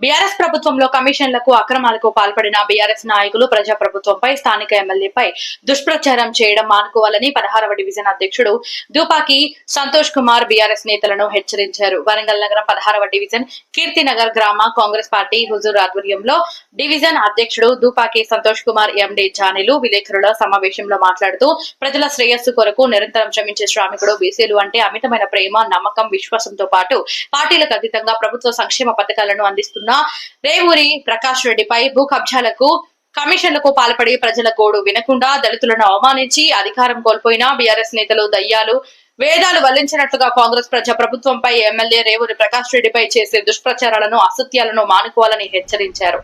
BRS ప్రభుత్వంలో కమిషన్లకు అక్రమాలకు పాల్పడిన బీఆర్ఎస్ నాయకులు ప్రజాప్రభుత్వంపై స్థానిక ఎమ్మెల్యేపై దుష్ప్రచారం చేయడం మానుకోవాలని పదహారవ డివిజన్ అధ్యక్షుడు దూపాకి సంతోష్ కుమార్ బీఆర్ఎస్ నేతలను హెచ్చరించారు. వరంగల్ నగరం పదహారవ డివిజన్ కీర్తినగర్ గ్రామ కాంగ్రెస్ పార్టీ హుజూర్ ఆధ్వర్యంలో డివిజన్ అధ్యక్షుడు దూపాకి సంతోష్ కుమార్ ఎండి జానీలు విలేకరుల సమావేశంలో మాట్లాడుతూ ప్రజల శ్రేయస్సు కొరకు నిరంతరం శ్రమించే శ్రామికుడు బీసీలు అంటే అమితమైన ప్రేమ నమ్మకం విశ్వాసంతో పాటు పార్టీలకు అతీతంగా ప్రభుత్వ సంక్షేమ పథకాలను అందిస్తున్న రేవూరి ప్రకాష్ రెడ్డిపై భూ కబ్జాలకు కమిషన్లకు పాల్పడి ప్రజల గోడు వినకుండా దళితులను అవమానించి అధికారం కోల్పోయిన బీఆర్ఎస్ నేతలు దయ్యాలు వేదాలు వల్లించినట్లుగా కాంగ్రెస్ ప్రజా ప్రభుత్వంపై ఎమ్మెల్యే రేవూరి ప్రకాష్ రెడ్డిపై చేసే దుష్ప్రచారాలను అసత్యాలను మానుకోవాలని హెచ్చరించారు.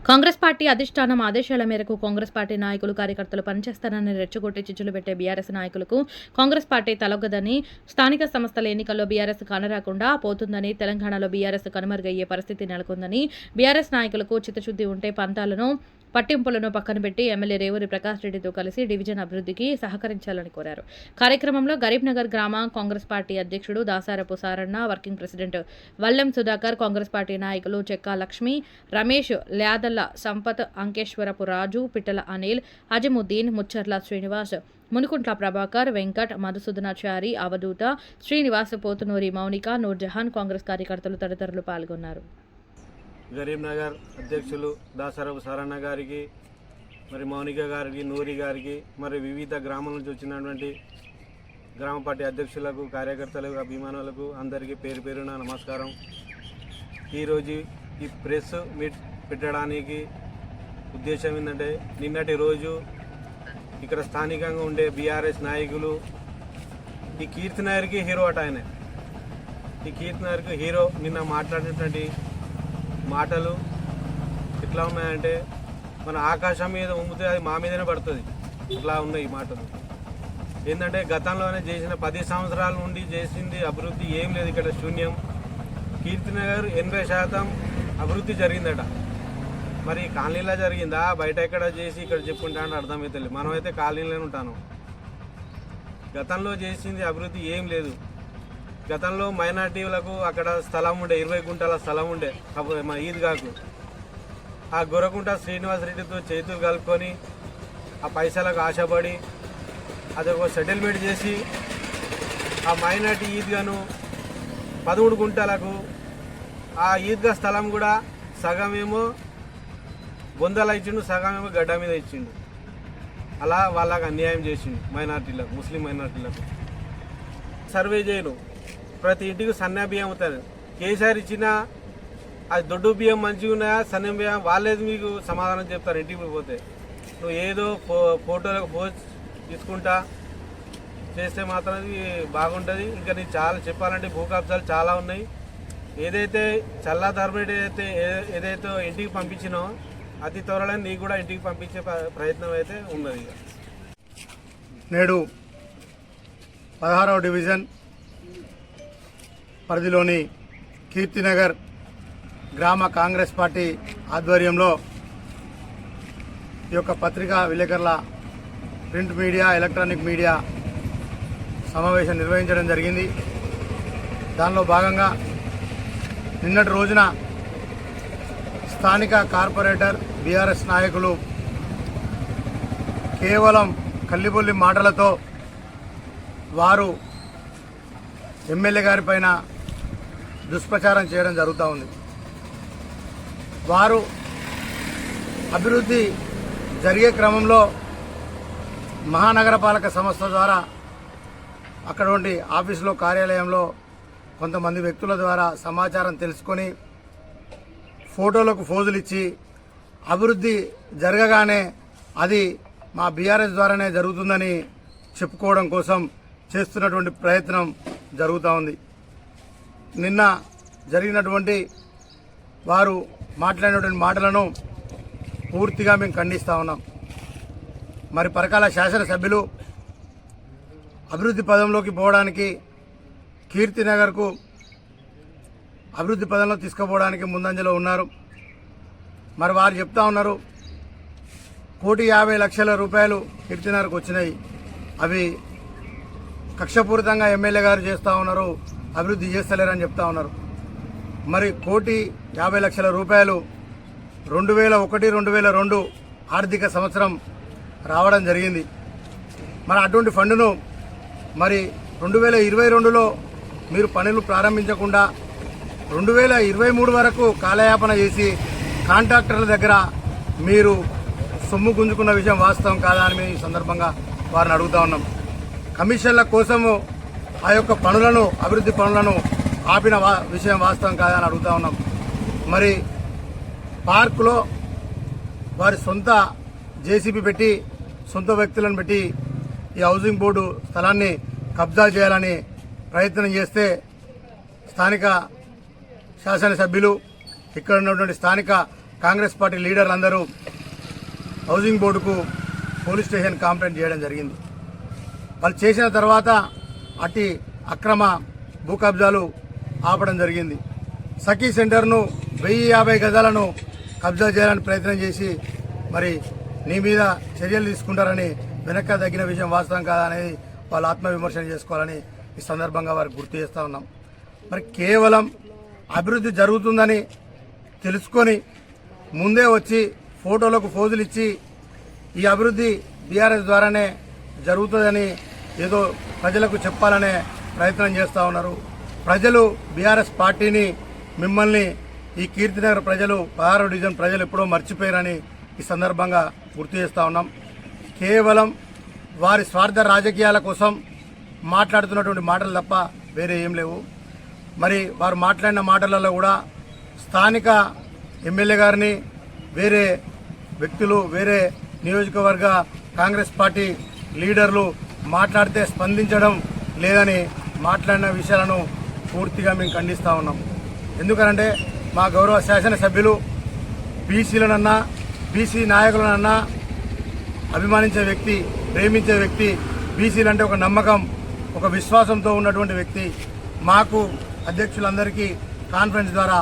కాంగ్రెస్ పార్టీ అధిష్టానం ఆదేశాల మేరకు కాంగ్రెస్ పార్టీ నాయకులు కార్యకర్తలు పనిచేస్తారని రెచ్చగొట్టి చిచ్చులు పెట్టే బీఆర్ఎస్ నాయకులకు కాంగ్రెస్ పార్టీ తలొగ్గదని స్థానిక సంస్థల ఎన్నికల్లో బీఆర్ఎస్ కానరాకుండా పోతుందని తెలంగాణలో బీఆర్ఎస్ కనుమరుగయ్యే పరిస్థితి నెలకొందని బీఆర్ఎస్ నాయకులకు చిత్తశుద్ధి ఉంటే పంతాలను పట్టింపులను పక్కన పెట్టి ఎమ్మెల్యే రేవూరి ప్రకాష్ రెడ్డితో కలిసి డివిజన్ అభివృద్ధికి సహకరించాలని కోరారు. కార్యక్రమంలో గరీబ్నగర్ గ్రామ కాంగ్రెస్ పార్టీ అధ్యక్షుడు Dasarapu Saranna working president Vallem Sudhakar Congress party నాయకులు చెక్కా లక్ష్మి రమేష్ ల్యాదల్ల సంపత్ అంకేశ్వరపు రాజు పిట్టల అనిల్ అజముద్దీన్ ముచ్చర్ల శ్రీనివాస్ మునుకుంట్ల ప్రభాకర్ వెంకట్ మధుసూదనాచారి అవధూత శ్రీనివాస్ పోతునూరి మౌనిక నూర్జహాన్ కాంగ్రెస్ కార్యకర్తలు తదితరులు పాల్గొన్నారు. గరీంనగర్ అధ్యక్షులు దాసరపు సరణ గారికి మరి మౌనిక గారికి నూరి గారికి మరి వివిధ గ్రామాల నుంచి వచ్చినటువంటి గ్రామ పార్టీ అధ్యక్షులకు కార్యకర్తలకు అభిమానులకు అందరికీ పేరు పేరున నమస్కారం. ఈరోజు ఈ ప్రెస్ మీట్ పెట్టడానికి ఉద్దేశం ఏంటంటే నిన్నటి రోజు ఇక్కడ స్థానికంగా ఉండే బీఆర్ఎస్ నాయకులు ఈ కీర్తినగర్కి హీరో అట ఆయన. ఈ కీర్తినగర్కి హీరో నిన్న మాట్లాడినటువంటి మాటలు ఎట్లా ఉన్నాయంటే మన ఆకాశం మీద ఉమ్మితే అది మా మీదనే పడుతుంది. ఇట్లా ఉన్నాయి ఈ మాటలు. ఏంటంటే గతంలోనే చేసిన పది సంవత్సరాల నుండి చేసింది అభివృద్ధి ఏం లేదు ఇక్కడ శూన్యం. కీర్తినగర్ ఎనభై శాతం అభివృద్ధి జరిగిందట. మరి కాలనీలో జరిగిందా? బయట ఎక్కడ చేసి ఇక్కడ చెప్పుకుంటా అంటే అర్థమవుతుంది మనమైతే కాలనీలోనే ఉంటాను. గతంలో చేసింది అభివృద్ధి ఏం లేదు. గతంలో మైనార్టీలకు అక్కడ స్థలం ఉండే ఇరవై గుంటల స్థలం ఉండే కాకపోతే మా ఈద్గాకు. ఆ గొర్రకుంట శ్రీనివాసరెడ్డితో చేతులు కలుపుకొని ఆ పైసలకు ఆశపడి అది ఒక సెటిల్మెంట్ చేసి ఆ మైనార్టీ ఈద్గాను పదమూడు గుంటలకు ఆ ఈద్గా స్థలం కూడా సగమేమో బొందల ఇచ్చిండు సగమేమో గడ్డ మీద ఇచ్చిండు. అలా వాళ్ళకి అన్యాయం చేసిండు మైనార్టీలకు ముస్లిం మైనార్టీలకు. సర్వే చేయను. ప్రతి ఇంటికి సన్న బియ్యం అవుతుంది. కేసీఆర్ ఇచ్చిన అది దొడ్డు బియ్యం మంచిగా ఉన్నాయా సన్న బియ్యం వాళ్ళేది మీకు సమాధానం చెప్తారు ఇంటికి పోతే. నువ్వు ఏదో ఫో ఫోటోలకు పోజ్ తీసుకుంటా చేస్తే మాత్రం అది బాగుంటుంది. ఇంకా నీకు చాలా చెప్పాలంటే భూ కబ్జాలు చాలా ఉన్నాయి. ఏదైతే చల్లా ధర్మేట్ ఏదైతే ఏదైతే ఇంటికి పంపించినో అతి త్వరలో నీకు కూడా ఇంటికి పంపించే ప్ర- ప్రయత్నం అయితే ఉన్నది ఇక. నేడు పదహారవ డివిజన్ పరిధిలోని కీర్తినగర్ గ్రామ కాంగ్రెస్ పార్టీ ఆధ్వర్యంలో ఈ యొక్క పత్రికా విలేకరుల ప్రింట్ మీడియా ఎలక్ట్రానిక్ మీడియా సమావేశం నిర్వహించడం జరిగింది. దానిలో భాగంగా నిన్నటి రోజున స్థానిక కార్పొరేటర్ బీఆర్ఎస్ నాయకులు కేవలం కల్లిబొల్లి మాటలతో వారు ఎమ్మెల్యే గారి పైన దుష్ప్రచారం చేయడం జరుగుతూ ఉంది. వారు అభివృద్ధి జరిగే క్రమంలో మహానగరపాలక సంస్థ ద్వారా అక్కడ ఆఫీసులో కార్యాలయంలో కొంతమంది వ్యక్తుల ద్వారా సమాచారం తెలుసుకొని ఫోటోలకు ఫోజులు ఇచ్చి అభివృద్ధి జరగగానే అది మా బీఆర్ఎస్ ద్వారానే జరుగుతుందని చెప్పుకోవడం కోసం చేస్తున్నటువంటి ప్రయత్నం జరుగుతూ ఉంది. నిన్న జరిగినటువంటి వారు మాట్లాడినటువంటి మాటలను పూర్తిగా మేము ఖండిస్తూ ఉన్నాం. మరి పరకాల శాసనసభ్యులు అభివృద్ధి పదంలోకి పోవడానికి కీర్తినగర్కు అభివృద్ధి పదంలో తీసుకుపోవడానికి ముందంజలో ఉన్నారు. మరి వారు చెప్తా ఉన్నారు కోటి యాభై లక్షల రూపాయలు కీర్తినగర్కు వచ్చినాయి. అవి కక్షపూరితంగా ఎమ్మెల్యే గారు చేస్తూ ఉన్నారు. అభివృద్ధి చేస్తలేరని చెప్తా ఉన్నారు. మరి కోటి యాభై లక్షల రూపాయలు రెండు వేల ఒకటి రెండు వేల రెండు ఆర్థిక సంవత్సరం రావడం జరిగింది. మరి అటువంటి ఫండును మరి రెండు వేల ఇరవై రెండులో మీరు పనులు ప్రారంభించకుండా రెండు వేల ఇరవై మూడు వరకు కాలయాపన చేసి కాంట్రాక్టర్ల దగ్గర మీరు సొమ్ము గుంజుకున్న విషయం వాస్తవం కాదా అని మేము ఈ సందర్భంగా వారిని అడుగుతా ఉన్నాం. కమిషన్ల కోసము ఆ యొక్క పనులను అభివృద్ధి పనులను ఆపిన విషయం వాస్తవం కాదని అడుగుతా ఉన్నాం. మరి పార్కులో వారి సొంత జేసీబీ పెట్టి సొంత వ్యక్తులను పెట్టి ఈ హౌసింగ్ బోర్డు స్థలాన్ని కబ్జా చేయాలని ప్రయత్నం చేస్తే స్థానిక శాసనసభ్యులు ఇక్కడ ఉన్నటువంటి స్థానిక కాంగ్రెస్ పార్టీ లీడర్లందరూ హౌసింగ్ బోర్డుకు పోలీస్ స్టేషన్ కంప్లైంట్ చేయడం జరిగింది. వాళ్ళు చేసిన తర్వాత అట్టి అక్రమ భూ కబ్జాలు ఆపడం జరిగింది. సఖీ సెంటర్ను వెయ్యి యాభై గజాలను కబ్జా చేయాలని ప్రయత్నం చేసి మరి నీ మీద చర్యలు తీసుకుంటారని వెనక తగ్గిన విషయం వాస్తవం కాదనేది అనేది వాళ్ళు ఆత్మవిమర్శన చేసుకోవాలని ఈ సందర్భంగా వారికి గుర్తు చేస్తూ ఉన్నాం. మరి కేవలం అభివృద్ధి జరుగుతుందని తెలుసుకొని ముందే వచ్చి ఫోటోలకు ఫోజులు ఇచ్చి ఈ అభివృద్ధి బీఆర్ఎస్ ద్వారానే జరుగుతుందని ఏదో ప్రజలకు చెప్పాలనే ప్రయత్నం చేస్తూ ఉన్నారు. ప్రజలు బీఆర్ఎస్ పార్టీని మిమ్మల్ని ఈ కీర్తినగర్ ప్రజలు పదహారు డివిజన్ ప్రజలు ఎప్పుడో మర్చిపోయారని ఈ సందర్భంగా గుర్తు చేస్తూ ఉన్నాం. కేవలం వారి స్వార్థ రాజకీయాల కోసం మాట్లాడుతున్నటువంటి మాటలు తప్ప వేరే ఏం లేవు. మరి వారు మాట్లాడిన మాటలలో కూడా స్థానిక ఎమ్మెల్యే గారిని వేరే వ్యక్తులు వేరే నియోజకవర్గ కాంగ్రెస్ పార్టీ లీడర్లు మాట్లాడితే స్పందించడం లేదని మాట్లాడిన విషయాలను పూర్తిగా మేము ఖండిస్తూ ఉన్నాం. ఎందుకనంటే మా గౌరవ శాసనసభ్యులు బీసీలనన్నా బీసీ నాయకులనన్నా అభిమానించే వ్యక్తి ప్రేమించే వ్యక్తి బీసీలంటే ఒక నమ్మకం ఒక విశ్వాసంతో ఉన్నటువంటి వ్యక్తి. మాకు అధ్యక్షులందరికీ కాన్ఫరెన్స్ ద్వారా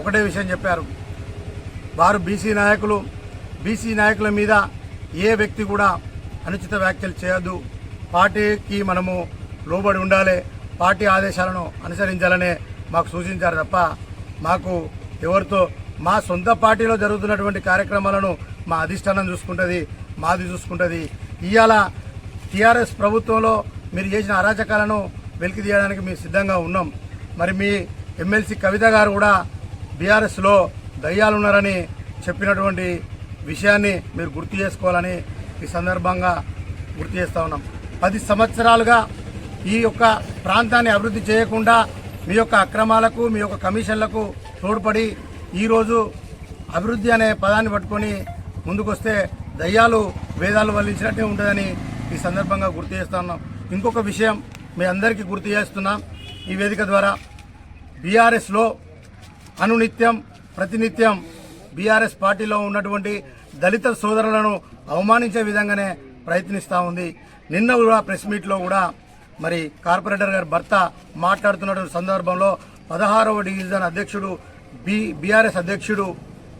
ఒకటే విషయం చెప్పారు. వారు బీసీ నాయకులు బీసీ నాయకుల మీద ఏ వ్యక్తి కూడా అనుచిత వ్యాఖ్యలు చేయొద్దు. పార్టీకి మనము లోబడి ఉండాలి పార్టీ ఆదేశాలను అనుసరించాలనే మాకు సూచించారు తప్ప మాకు ఎవరితో మా సొంత పార్టీలో జరుగుతున్నటువంటి కార్యక్రమాలను మా అధిష్టానం చూసుకుంటుంది మాది చూసుకుంటుంది. ఇవాళ టీఆర్ఎస్ ప్రభుత్వంలో మీరు చేసిన అరాచకాలను వెలికి తీయడానికి మేము సిద్ధంగా ఉన్నాం. మరి మీ ఎమ్మెల్సీ కవిత గారు కూడా బీఆర్ఎస్లో దయ్యాలున్నారని చెప్పినటువంటి విషయాన్ని మీరు గుర్తు చేసుకోవాలని ఈ సందర్భంగా గుర్తు చేస్తా ఉన్నాం. పది సంవత్సరాలుగా ఈ యొక్క ప్రాంతాన్ని అభివృద్ధి చేయకుండా మీ యొక్క అక్రమాలకు మీ యొక్క కమిషన్లకు తోడ్పడి ఈరోజు అభివృద్ధి అనే పదాన్ని పట్టుకొని ముందుకొస్తే దయ్యాలు వేదాలు వల్లించినట్టే ఉంటుందని ఈ సందర్భంగా గుర్తు చేస్తా ఉన్నాం. ఇంకొక విషయం మీ అందరికీ గుర్తు చేస్తున్నాం. ఈ వేదిక ద్వారా బీఆర్ఎస్లో అనునిత్యం ప్రతినిత్యం బీఆర్ఎస్ పార్టీలో ఉన్నటువంటి దళిత సోదరులను అవమానించే విధంగానే ప్రయత్నిస్తూ ఉంది. నిన్న కూడా ప్రెస్ మీట్లో కూడా మరి కార్పొరేటర్ గారి భర్త మాట్లాడుతున్నటువంటి సందర్భంలో పదహారవ డివిజన్ అధ్యక్షుడు బి బీఆర్ఎస్ అధ్యక్షుడు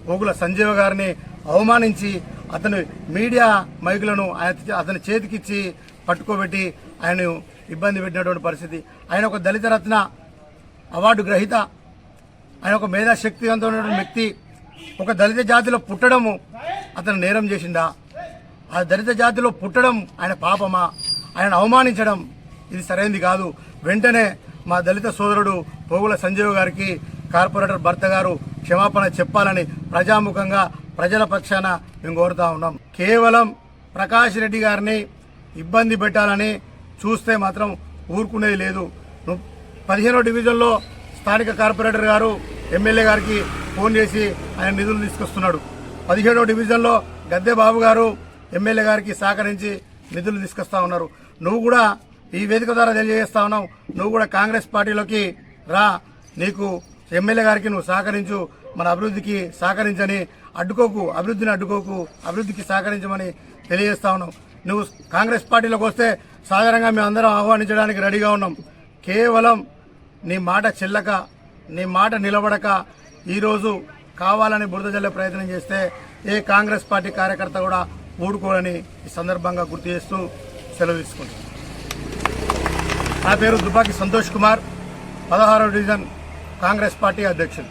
గోగుల సంజీవ గారిని అవమానించి అతను మీడియా మైకులను ఆయన- అతని చేతికిచ్చి పట్టుకోబెట్టి ఆయన ఇబ్బంది పెట్టినటువంటి పరిస్థితి. ఆయన ఒక దళిత రత్న అవార్డు గ్రహీత. ఆయన ఒక మేధాశక్తివంతమైనటువంటి వ్యక్తి. ఒక దళిత జాతిలో పుట్టడము అతను నేరం చేసిందా? ఆ దళిత జాతిలో పుట్టడం ఆయన పాపమా? ఆయన అవమానించడం? ఇది సరైనది కాదు. వెంటనే మా దళిత సోదరుడు పోగుల సంజీవ్ గారికి కార్పొరేటర్ భర్త గారు క్షమాపణ చెప్పాలని ప్రజాముఖంగా ప్రజల పక్షాన మేము కోరుతా ఉన్నాం. కేవలం ప్రకాష్ రెడ్డి గారిని ఇబ్బంది పెట్టాలని చూస్తే మాత్రం ఊరుకునేది లేదు. పదిహేనో డివిజన్లో స్థానిక కార్పొరేటర్ గారు ఎమ్మెల్యే గారికి ఫోన్ చేసి ఆయన నిధులు తీసుకొస్తున్నాడు. పదిహేడో డివిజన్లో గద్దె బాబు గారు ఎమ్మెల్యే గారికి సహకరించి నిధులు తీసుకొస్తా ఉన్నారు. నువ్వు కూడా ఈ వేదిక ద్వారా తెలియజేస్తా ఉన్నావు. నువ్వు కూడా కాంగ్రెస్ పార్టీలోకి రా. నీకు ఎమ్మెల్యే గారికి నువ్వు సహకరించు. మన అభివృద్ధికి సహకరించని అడ్డుకోకు అభివృద్ధిని అడ్డుకోకు అభివృద్ధికి సహకరించమని తెలియజేస్తా ఉన్నావు. నువ్వు కాంగ్రెస్ పార్టీలోకి వస్తే సాధారణంగా మేము అందరం ఆహ్వానించడానికి రెడీగా ఉన్నాం. కేవలం నీ మాట చెల్లక నీ మాట నిలబడక ఈరోజు కావాలని బురద జల్లే ప్రయత్నం చేస్తే ఏ కాంగ్రెస్ పార్టీ కార్యకర్త కూడా ఊడుకోనని ఈ సందర్భంగా గుర్తు చేస్తూ సెలవు తీసుకుంటాం నా పేరు దుబాకి సంతోష్ కుమార్. పదహారవ డివిజన్ కాంగ్రెస్ పార్టీ అధ్యక్షులు